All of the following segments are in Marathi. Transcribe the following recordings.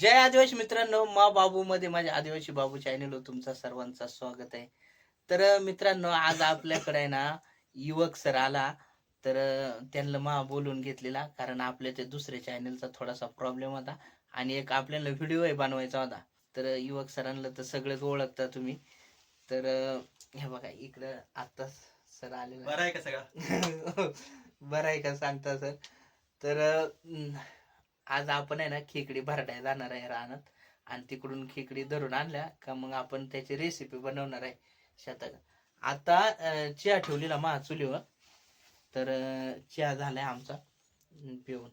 जय आदिवासी मित्रांनो मा बाबू मध्ये माझ्या आदिवासी बाबू चॅनल तुमचा सर्वांचा स्वागत आहे. तर मित्रांनो आज आपल्याकडे ना युवक सर आला. तर त्यांना मा बोलून घेतलेला कारण आपल्या ते दुसऱ्या चॅनलचा थोडासा प्रॉब्लेम होता. आणि एक आपल्याला व्हिडिओ बनवायचा होता. तर युवक सरांना तर सगळंच ओळखता तुम्ही. तर हे बघा इकडं आता सर आले बरं आहे का सगळं? बरं आहे का सांगता सर? तर आज आपण आहे ना खेकडी भरडाय जाणार आहे रानात. आणि तिकडून खेकडी धरून आणल्या का मग आपण त्याची रेसिपी बनवणार आहे शेतात आता चहा ठेवलेला मा चुलीवर. तर चहा झालाय आमचा पिऊन.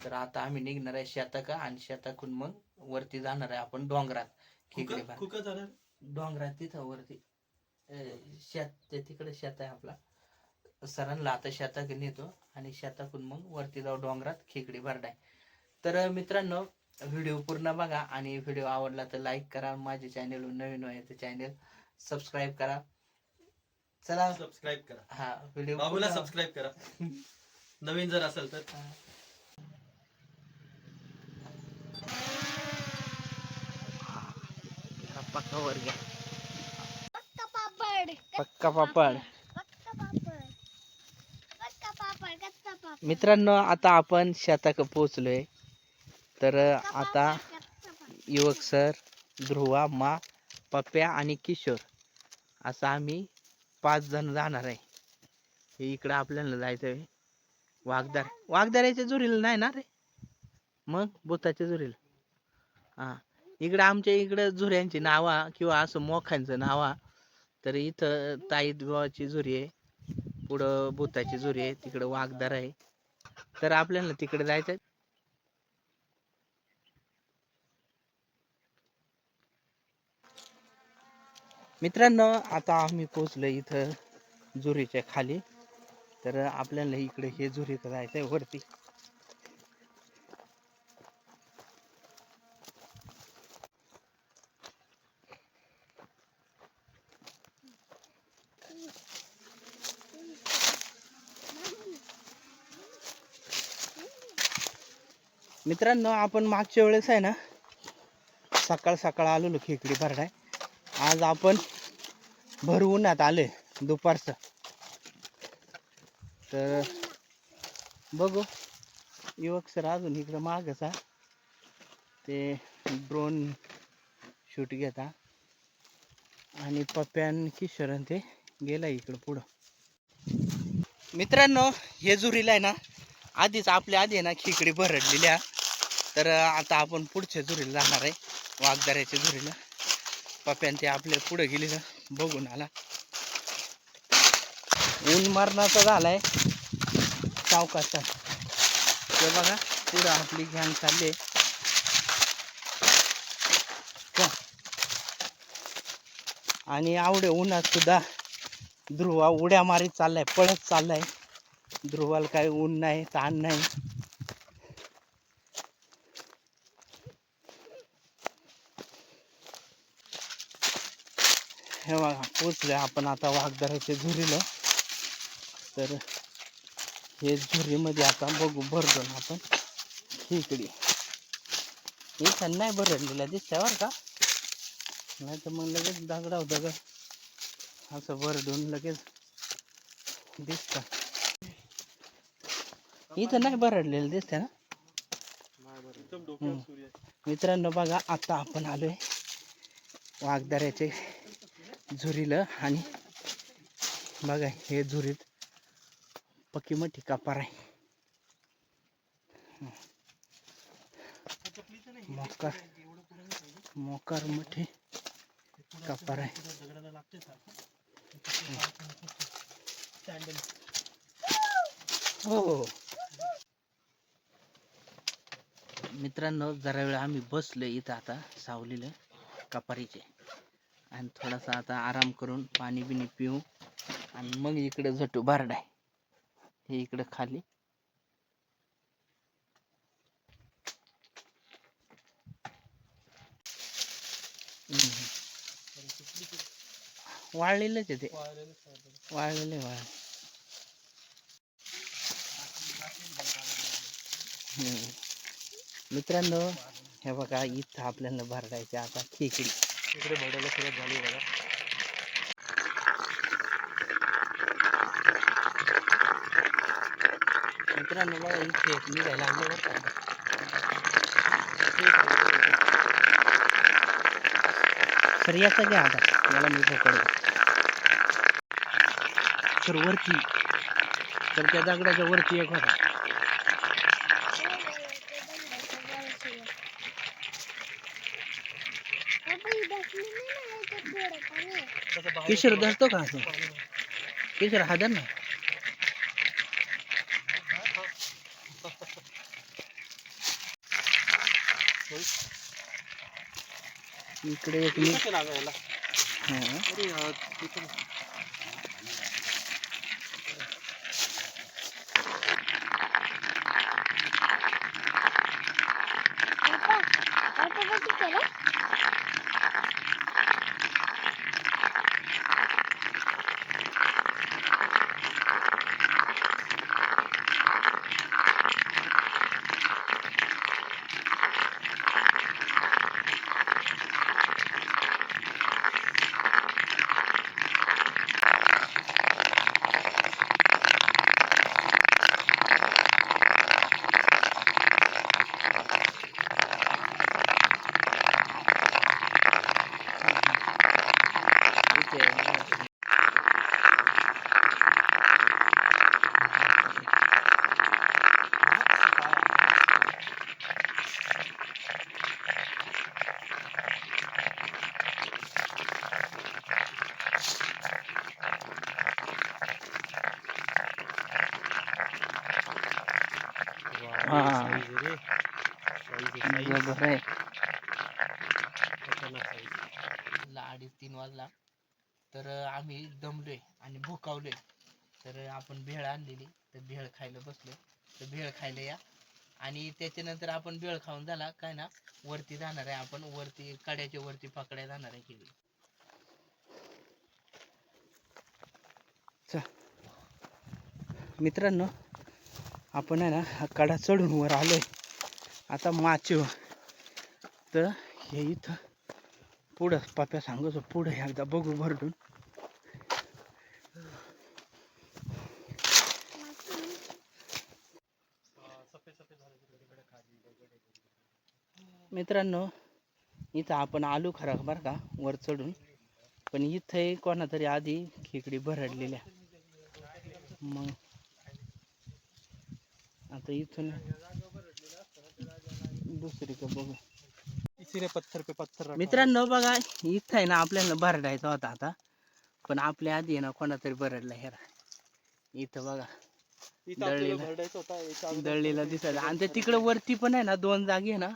तर आता आम्ही निघणार आहे शेताका आणि शेताकून मग वरती जाणार आहे आपण डोंगरात खेकडी भर डोंगरात तिथं वरती. शेत तिकडे शेत आहे आपला. सरांना आता शेतात नेतो आणि शेताकून मग वरती जाऊ डोंगरात खेकडी भरडाय. तर मित्रांनो व्हिडिओ पूर्ण बघा आणि व्हिडिओ आवडला तर लाईक करा. माझ्या चॅनल नवीन आहे तर चॅनल सबस्क्राईब करा. चला. सबस्क्राईब करा. हा व्हिडिओ बाबूला सबस्क्राईब करा. नवीन जर असेल तर. पक्का वर घ्या. पक्का पापड पक्का पापड. पक्का पापड. पक्का पापड कच्चा पापड. मित्रांनो आता आपण शेताक पोहोचलोय. तर आता युवक सर ध्रुवा मा पप्प्या आणि किशोर असं आम्ही पाच जण जाणार आहे. हे इकडं आपल्याला जायचं आहे वाघदार वाघदाऱ्याच्या जुरीला नाही ना रे? मग बोताच्या जुरीला हा इकडं आमच्या इकडं झुऱ्यांची नावा किंवा असं मोखांचं नावा. तर इथं ताई भावाची झुरी आहे. पुढं भूताची झुरी आहे. तिकडं वाघदार आहे. तर आपल्याला तिकडे जायचं आहे मित्रांनो आता आम्ही पोचलो इथं जुरीच्या खाली. तर आपल्याला इकडे हे जुरीत जायचंय वरती. मित्रांनो आपण मागच्या वेळेस आहे ना सकाळ सकाळ आलेलो खेकडी भरडाय. आज आपण भर उन्हात आले दुपारचं. तर बघू. युवक सर अजून इकडं मागच आहे. ते ड्रोन शूट घेता. आणि पप्प्यान किशोरन ते गेला इकडं पुढं. मित्रांनो हे जुरीला आहे ना आधीच आपल्या आधी आहे ना खिकडी भरडलेल्या तर आता आपण पुढच्या जुरीला जाणार आहे. वाघदाऱ्याच्या जुरीला. पप्यान ते आपल्या पुढे गेलेलं बघून आला. ऊन मरणाचा झालाय. चावकाचा ते बघा पुढं आपली घ्यान चालली. आणि आवडे उन्हात सुद्धा ध्रुवा उड्या मारीत चाललाय पळत चाललाय. ध्रुवाला काही ऊन नाही ताण नाही. हे बघा पोचले आपण आता वाघदाराच्या झुरीला. तर हे झुरीमध्ये आता बघू भरलो ना आपण खेकडी इथं नाही भरडलेला दिसत्या का. नाही तर मग लगेच दगडाव दगड. असं भरडून लगेच दिसत. इथं नाही भरडलेलं दिसतंय ना? मित्रांनो बघा आता आपण आलोय वाघदाऱ्याचे झुरीला आणि बघा हे झुरीत पक्की मोठी कापार आहे. मोकार मोकार मोठी कापार आहे. हो, हो, हो. मित्रांनो जरा वेळ आम्ही बसलो इथं आता सावलीला कपारीचे. आणि थोडासा आता आराम करून पाणी बिणी पिऊ. आणि मग इकडे झटू बारडाय हे इकडं खाली. वाळलेलंच आहे ते. वाळलेलं आहे वाळ. हम्म. मित्रांनो हे बघा इथं आपल्याला भरडायचे आता खेकडी. इकडे भरडायला सुरुवात झाली बघा. मित्रांनो बघा ही एक घ्यायला लागले बरं का. तर याचा घ्या आता. मला मी पकडतो तर वरती. तर त्या दगडाच्या वरती एक होता. किशोर. धरतो का से? पाणी- किशोर हा धर ना इकडे एक मी ला अडीच तीन वाजला. तर आम्ही दमलोय आणि भुकावलोय. तर आपण भेळ आणलेली. तर भेळ खायला बसलो तर भेळ खायला या. आणि त्याच्यानंतर आपण भेळ खाऊन झाला. काय ना वरती जाणार आहे आपण. वरती कड्याच्या वरती पकडायला जाणार आहे खेळी मित्रांनो आपण आहे ना हा कडा चढून वर आलोय. आता माचीव तर हे इथं पुढं पप्या सांगतो पुढं एकदा बघू भरडून. मित्रांनो इथं आपण आलू खरा बरं का वर चढून. पण इथं कोणा तरी आधी खेकडी भरडलेल्या. मग आता इथून दुसरीकडे बघू. इसीने पत्थर पे पत्थर रखा. मित्रांनो बघा इथं आहे ना आपल्याला भरडायचा होता आता. पण आपल्या आधी आहे ना कोणातरी भरडला हेरा इथं बघा. दळलेला- दळलेला दिसत आणि ते तिकडे वरती पण आहे ना दोन जागी आहे ना.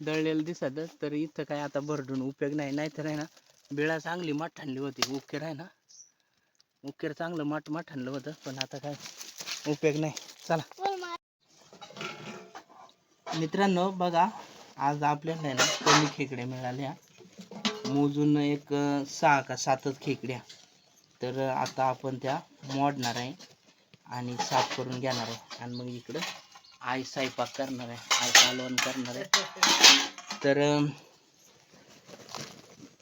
दळलेलं दिसत तर इथं काय आता भरडून उपयोग नाही. नाहीतर आहे ना बिळा चांगली मठ आणली होती. उकेर आहे ना. उकेर चांगलं मठ मठ आणलं होतं. पण आता काय उपयोग नाही. चला. मित्रांनो बघा आज आपल्याला आहे ना कमी खेकड्या मिळाल्या मोजून एक सहा का सातच खेकड्या. तर आता आपण त्या मोडणार आहे आणि साफ करून घेणार आहे. आणि मग इकडं आई स्वयंपाक करणार आहे आई कालवण करणार आहे. तर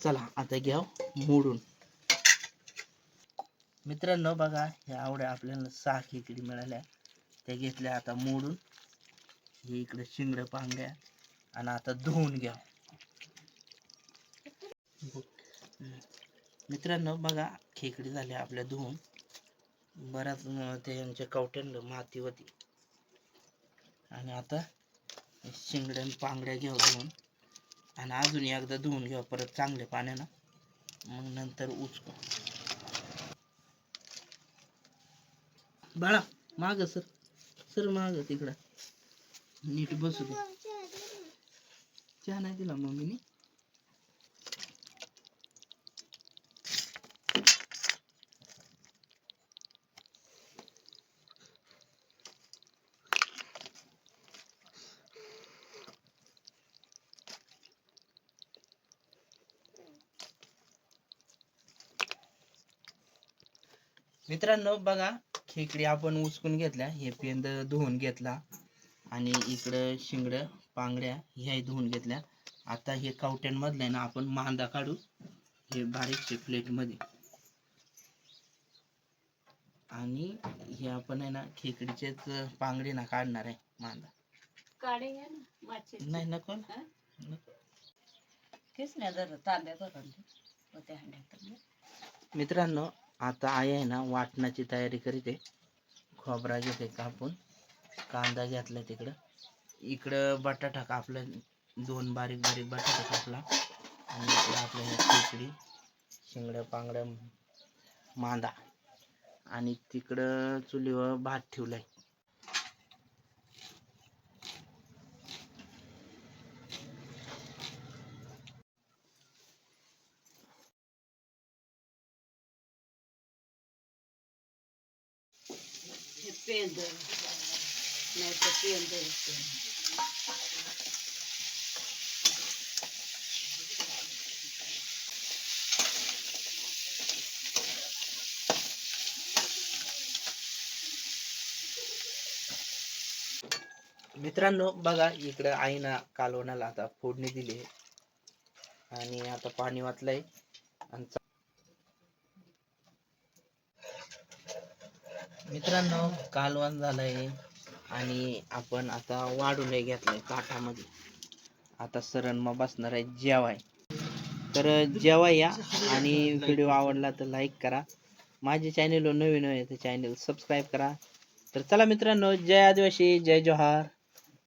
चला आता घ्या मोडून. मित्रांनो बघा ह्या आवड्या आपल्याला सहा खेकडी मिळाल्या. त्या घेतल्या आता मोडून. हे इकडे शिंगडं पांगड्या आणि आता धुवून घ्या. मित्रांनो बघा खेकडी झाली आपल्या धुवून. बऱ्याच त्यांच्या कवट्यांना माती होती आणि आता शिंगड्या पांगड्या घ्यावं धुवून. आणि अजून एकदा धुवून घ्या परत चांगल्या पाण्यानं. मग नंतर उचकू. बाळा माग सर. सर माग तिकडं. नीट बसू दे. चहा नाही दिला मम्मीने. मित्रांनो बघा खेकडी आपण उचकून घेतल्या हे पेंद धुवून घेतला. आणि इकडं शिंगडं पांगड्या ह्या धुवून घेतल्या. आता हे कवट्यांमधलं आहे ना आपण मांदा काढू. हे बारीकचे प्लेटमध्ये. आणि हे आपण आहे ना खेकडीचेच पांगडी ना काढणार आहे मांदा. नाही नको. तेच नाही तांब्या. मित्रांनो आता आई आहे ना वाटणाची तयारी करीते. खोबरा घेते कापून. कांदा घेतला तिकडं. इकडं बटाटा कापला दोन बारीक बारीक बटाटा कापला. आणि इकडं आपल्या ह्या खेकडी शिंगड्या पांगड्या मांदा. आणि तिकडं चुलीवर भात ठेवलाय. हे नाही तर मित्रांनो बघा इकडं आईना कालवणाला आता फोडणी दिली आणि आता पाणी वाचलंय. आणि मित्रांनो कालवण झालंय. आणि आपण आता वाढून घेतलंय काठामध्ये. आता सरण मग बसणार आहे जेवाय. तर जेवा या आणि व्हिडिओ आवडला तर लाईक करा. माझे चॅनल नवीन आहे तर चॅनल सबस्क्राईब करा. तर चला मित्रांनो जय आदिवासी जय जोहार.